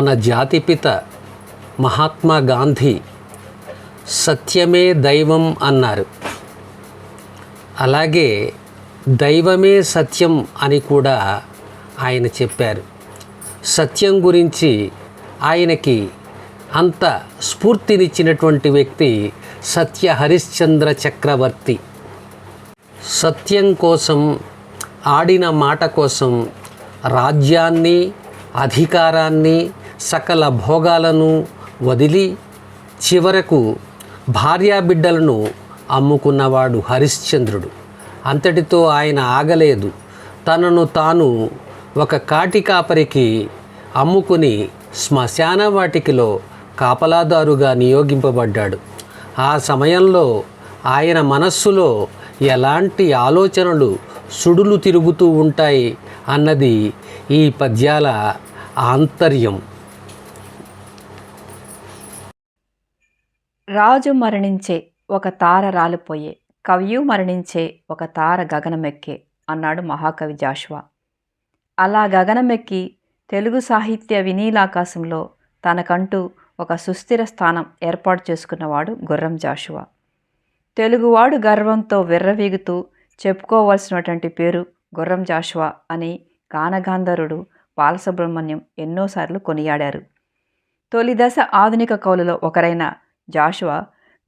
మన జాతిపిత మహాత్మా గాంధీ సత్యమే దైవం అన్నారు. అలాగే దైవమే సత్యం అని కూడా ఆయన చెప్పారు. సత్యం గురించి ఆయనకి అంత స్ఫూర్తినిచ్చినటువంటి వ్యక్తి సత్య హరిశ్చంద్ర చక్రవర్తి. సత్యం కోసం ఆడిన మాట కోసం రాజ్యాన్ని అధికారాన్ని సకల భోగాలను వదిలి చివరకు భార్యాబిడ్డలను అమ్ముకున్నవాడు హరిశ్చంద్రుడు. అంతటితో ఆయన ఆగలేదు. తనను తాను ఒక కాటి కాపరికి అమ్ముకుని శ్మశాన వాటికిలో కాపలాదారుగా నియోగింపబడ్డాడు. ఆ సమయంలో ఆయన మనస్సులో ఎలాంటి ఆలోచనలు సుడులు తిరుగుతూ ఉంటాయి అన్నది ఈ పద్యాల ఆంతర్యం. రాజు మరణించే ఒక తార రాలిపోయే కవియు మరణించే ఒక తార గగనమెక్కే అన్నాడు మహాకవి జాషువా. అలా గగనమెక్కి తెలుగు సాహిత్య వినీలాకాశంలో తనకంటూ ఒక సుస్థిర స్థానం ఏర్పాటు చేసుకున్నవాడు గుర్రం జాషువా. తెలుగువాడు గర్వంతో విర్రవీగుతూ చెప్పుకోవలసినటువంటి పేరు గుర్రం జాషువా అని గానగాంధరుడు బాలసుబ్రహ్మణ్యం ఎన్నోసార్లు కొనియాడారు. తొలి దశ ఆధునిక కవులలో ఒకరైన జాషువా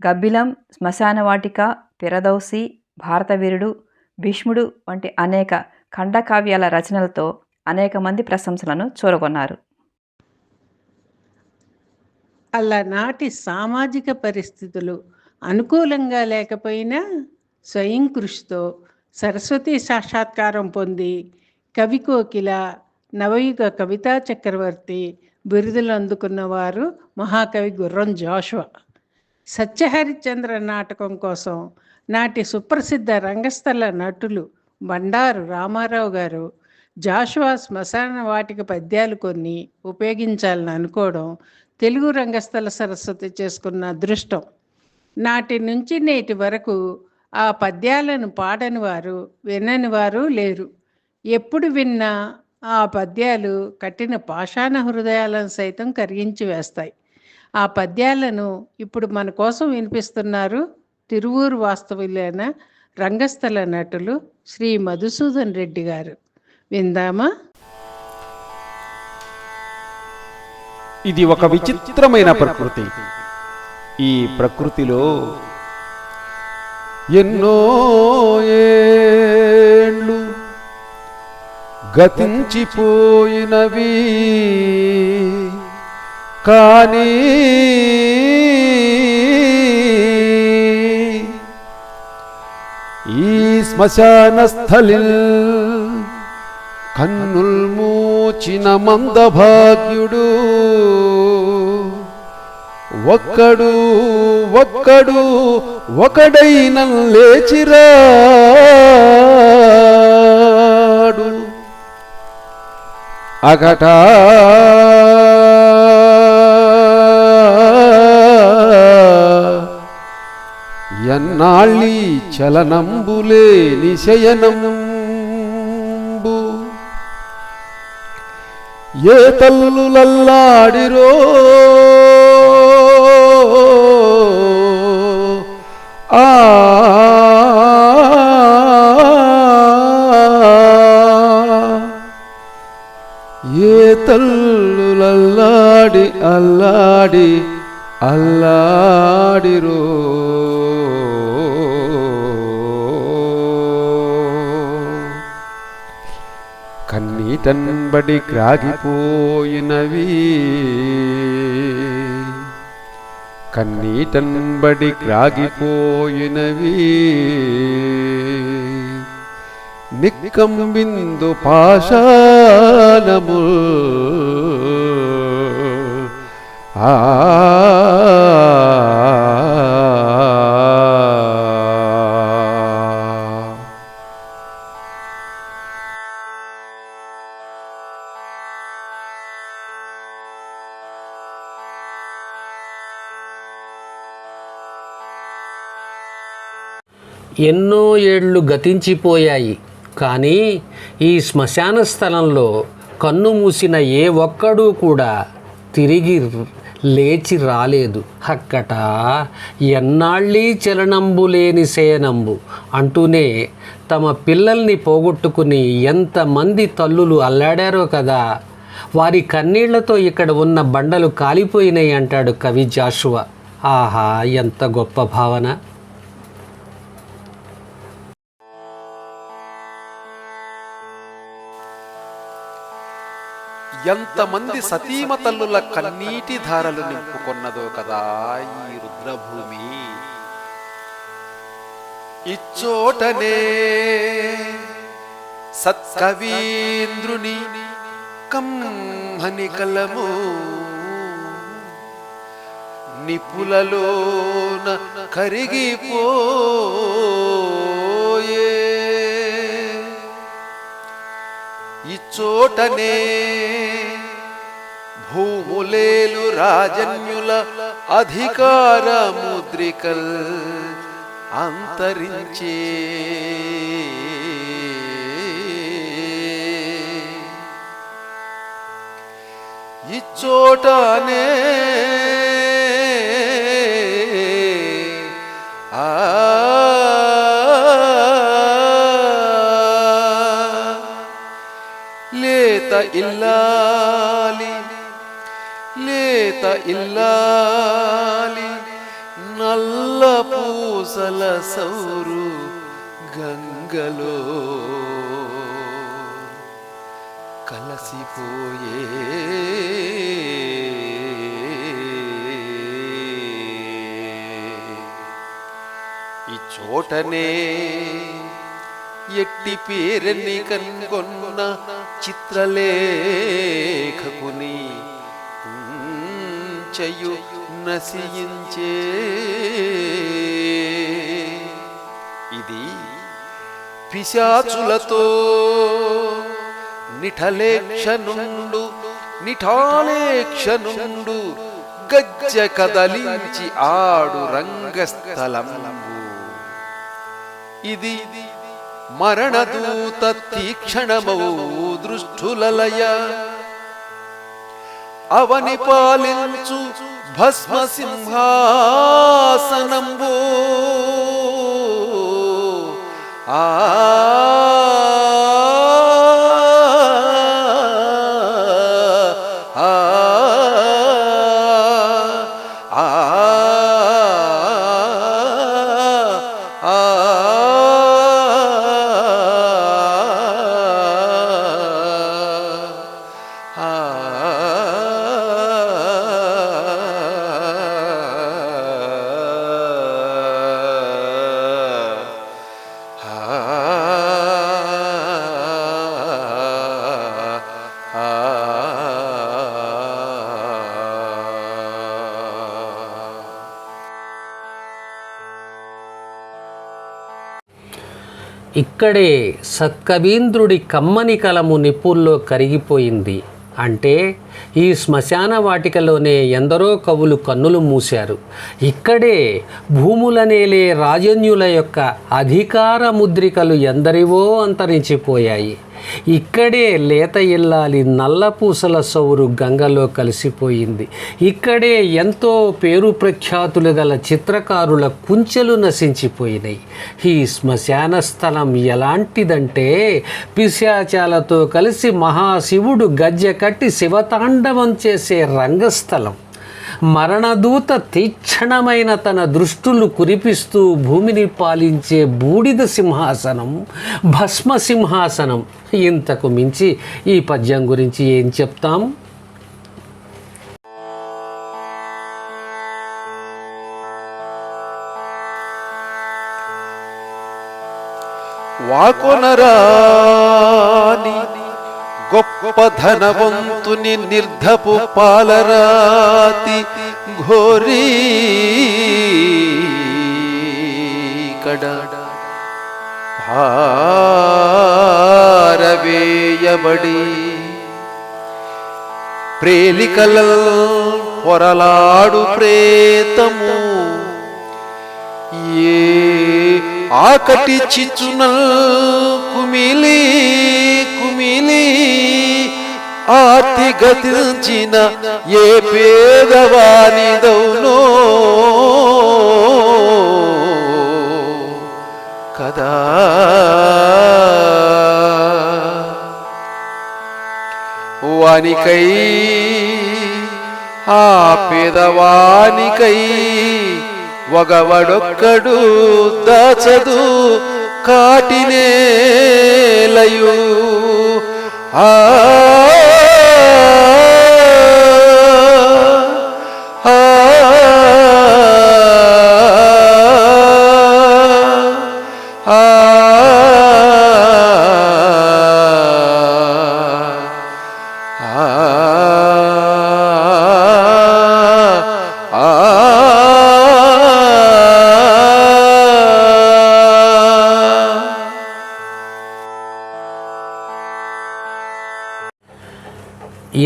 గబ్బిలం శ్మశానవాటిక పిరదౌసి భారతవీరుడు భీష్ముడు వంటి అనేక ఖండకావ్యాల రచనలతో అనేక మంది ప్రశంసలను చూరగొన్నారు. అలనాటి సామాజిక పరిస్థితులు అనుకూలంగా లేకపోయినా స్వయం కృషితో సరస్వతి సాక్షాత్కారం పొంది కవి కోకిల నవయుగ కవితా చక్రవర్తి బిరుదులు అందుకున్నవారు మహాకవి గుర్రం జాషువా. సత్యహరిశ్చంద్ర నాటకం కోసం నాటి సుప్రసిద్ధ రంగస్థల నటులు బండారు రామారావు గారు జాషువా శ్మశాన వాటిక పద్యాలు కొన్ని ఉపయోగించాలని అనుకోవడం తెలుగు రంగస్థల సరస్వతి చేసుకున్న అదృష్టం. నాటి నుంచి నేటి వరకు ఆ పద్యాలను పాడని వారు వినని వారు లేరు. ఎప్పుడు విన్నా ఆ పద్యాలు కట్టిన పాషాణ హృదయాలను సైతం కరిగించి వేస్తాయి. ఆ పద్యాలను ఇప్పుడు మన కోసం వినిపిస్తున్నారు తిరువూరు వాస్తవులైన రంగస్థల నటులు శ్రీ మధుసూదన్ రెడ్డి గారు. విందామా? ఇది ఒక విచిత్రమైన ప్రకృతి. ఈ ప్రకృతిలో ఎన్నో ఏళ్ళు గతించిపోయినవి. కానీ ఈ శ్మశాన స్థలిల్ కన్నుల్ మూచిన మందభాగ్యుడు. ఒక్కడు ఒక్కడు ఒకడైన లేచిరాడు. అగట ఎన్నాళ్ళి చలనంబులే నిశయనంబు. ఏ తల్లులల్లాడిరో వెంబడి క్రాగిపోయినవి. కన్నీటంబడి క్రాగిపోయినవి. నిక్కంబిందు పాషాణము ఆ ఎన్నో ఏళ్ళు గతించిపోయాయి. కానీ ఈ శ్మశాన స్థలంలో కన్ను మూసిన ఏ ఒక్కడూ కూడా తిరిగి లేచి రాలేదు. హక్కట ఎన్నాళ్ళీ చలనంబు లేని శయనంబు అంటూనే తమ పిల్లల్ని పోగొట్టుకుని ఎంతమంది తల్లులు అల్లాడారో కదా. వారి కన్నీళ్ళతో ఇక్కడ ఉన్న బండలు కాలిపోయినాయి అంటాడు కవి జాషువా. ఆహా ఎంత గొప్ప భావన. ఎంతమంది సతీమ తల్లుల కన్నీటి ధారలు నింపుకున్నదో కదా ఈ రుద్రభూమి. ఇచ్చోటనే సత్కవీంద్రుని కంహని కలము. నిపులలోన కరిగిపోయే. ఇచ్చోటనే మూలేలు రాజన్యుల అధికార ముద్రికల్ అంతరించే. ఇచ్చోటనే ఆ లేత ఇల్లాలి చేత ఇల్లాలి నల్ల పూసల సౌరు గంగలో. కలసిపోయే ఈ చోటనే ఎట్టి పేరని కనుగొన్న చిత్రలేఖకుని చెయ్యు నశించే. ఇది పిశాచులతో నిఠలేక్ష నుండు నిఠాలేక్ష నుండు గజ్జ కదలించి ఆడు రంగస్థలము ఇది మరణదూత తీక్షణమౌ దృష్టులలయ అవని పాలించు భస్మ సింహాసనంబు. ఆ ఆ ఇక్కడే సత్కవీంద్రుడి కమ్మని కలము నిప్పుల్లో కరిగిపోయింది. అంటే ఈ శ్మశాన వాటికలోనే ఎందరో కవులు కన్నులు మూశారు. ఇక్కడే భూములనేలే రాజన్యుల యొక్క అధికార ముద్రికలు ఎందరివో అంతరించిపోయాయి. ఇక్కడే లేత ఇల్లాలి నల్లపూసల సౌరు గంగలో కలిసిపోయింది. ఇక్కడే ఎంతో పేరు ప్రఖ్యాతులు గల చిత్రకారుల కుంచెలు నశించిపోయినాయి. ఈ శ్మశాన స్థలం ఎలాంటిదంటే పిశాచాలతో కలిసి మహాశివుడు గజ్జె కట్టి శివతాండవం చేసే రంగస్థలం. మరణదూత తీక్షణమైన తన దృష్టులు కురిపిస్తూ భూమిని పాలించే బూడిద సింహాసనం భస్మ సింహాసనం. ఇంతకు మించి ఈ పద్యం గురించి ఏం చెప్తాం? వాకొనరాని గొప్ప ధనవంతుని నిర్ధపు పాలరాతి ఘోరీ కడ. పారవేయబడి ప్రేలికల పొరలాడు ప్రేతము. ఏ ఆకటి చిచ్చునల్ కుమిలి కుమిలీ ఆర్తి గతించిన ఏ పేదవానిదౌనో. కదా. వానికై ఆ పేదవానికై ఒకవడొక్కడు దాచదు కాటినేలయు. ఆ ఆ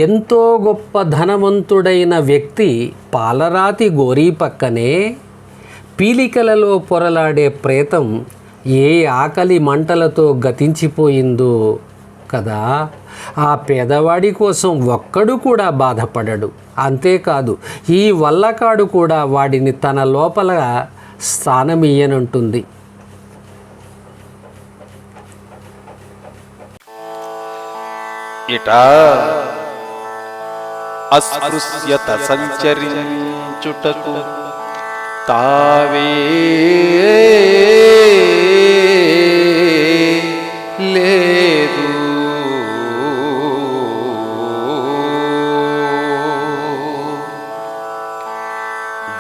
ఎంతో గొప్ప ధనవంతుడైన వ్యక్తి పాలరాతి గోరీ పక్కనే పీలికలలో పొరలాడే ప్రేతం ఏ ఆకలి మంటలతో గతించిపోయిందో కదా. ఆ పేదవాడి కోసం ఒక్కడు కూడా బాధపడడు. అంతేకాదు ఈ వల్లకాడు కూడా వాడిని తన లోపల స్థానమియ్యనంటుంది. ఇటా అస్పృశ్యత సంచరించుటకు తావే లేదు.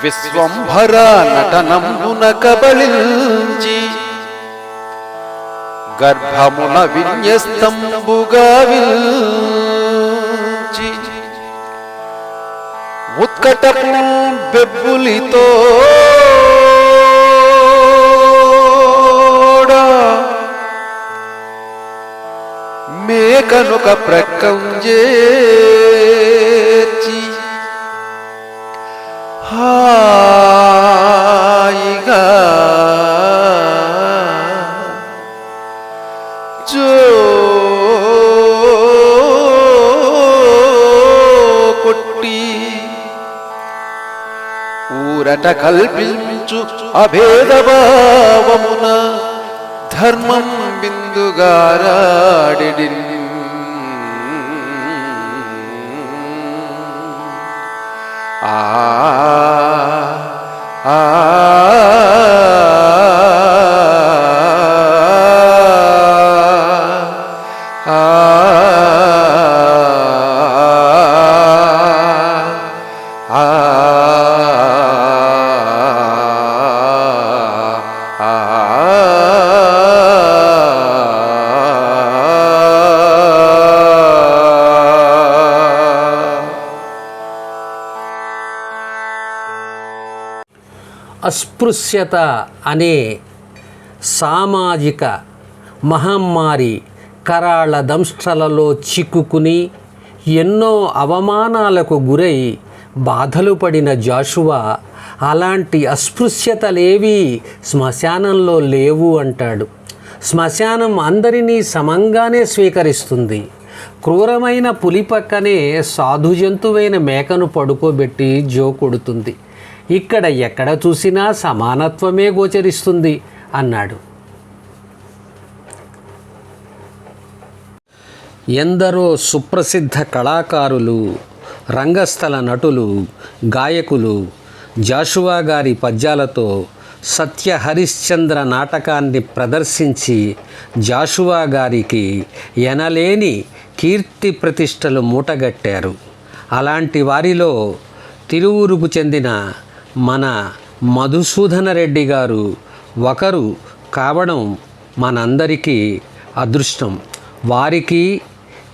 విశ్వంభర నటనంబున కబళించి గర్భమున విన్యస్తంబుగా విల్చి ఉత్కటపు బెబ్బులితో మేకనుక ప్రక్కం ఊరట కల్పించు అభేదభావమున ధర్మం బిందుగారాడి ఆ ఆ అస్పృశ్యత అనే సామాజిక మహమ్మారి కరాళ దంష్ట్రలలో చిక్కుకుని ఎన్నో అవమానాలకు గురై బాధలు పడిన జాషువా అలాంటి అస్పృశ్యతలేవి శ్మశానంలో లేవు అంటాడు. శ్మశానం అందరినీ సమంగానే స్వీకరిస్తుంది. క్రూరమైన పులి పక్కనే సాధు జంతువైన మేకను పడుకోబెట్టి జో కొడుతుంది. ఇక్కడ ఎక్కడ చూసినా సమానత్వమే గోచరిస్తుంది అన్నాడు. ఎందరో సుప్రసిద్ధ కళాకారులు రంగస్థల నటులు గాయకులు జాషువా గారి పద్యాలతో సత్య హరిశ్చంద్ర నాటకాన్ని ప్రదర్శించి జాషువా గారికి ఎనలేని కీర్తి ప్రతిష్టలు మూటగట్టారు. అలాంటి వారిలో తిరువురుకు చెందిన మన మధుసూదన రెడ్డి గారు ఒకరు కావడం మనందరికీ అదృష్టం. వారికి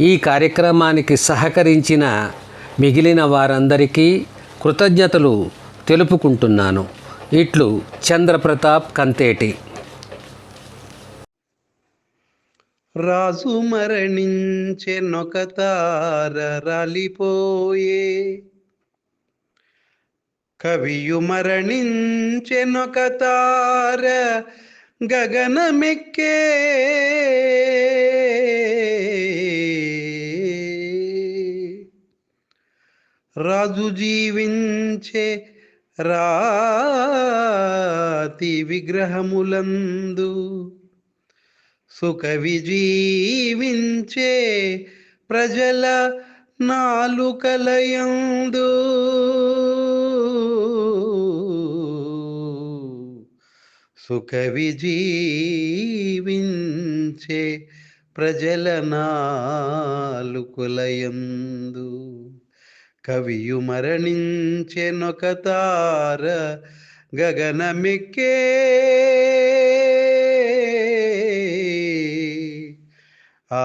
ఈ కార్యక్రమానికి సహకరించిన మిగిలిన వారందరికీ కృతజ్ఞతలు తెలుపుకుంటున్నాను. ఇట్లు చంద్రప్రతాప్ కంతేటి. రాజు మరణించెనొక నొకతార రాలిపోయే కవియు మరణించెనొక తార గగనమెక్కే. రాజు జీవించే రాతి విగ్రహములందు సుకవి జీవించే ప్రజల నాలుకలయందు సుఖ జీవించే ప్రజల నాలుకలయందు కవియు మరణించెనొక తార గగనమికే ఆ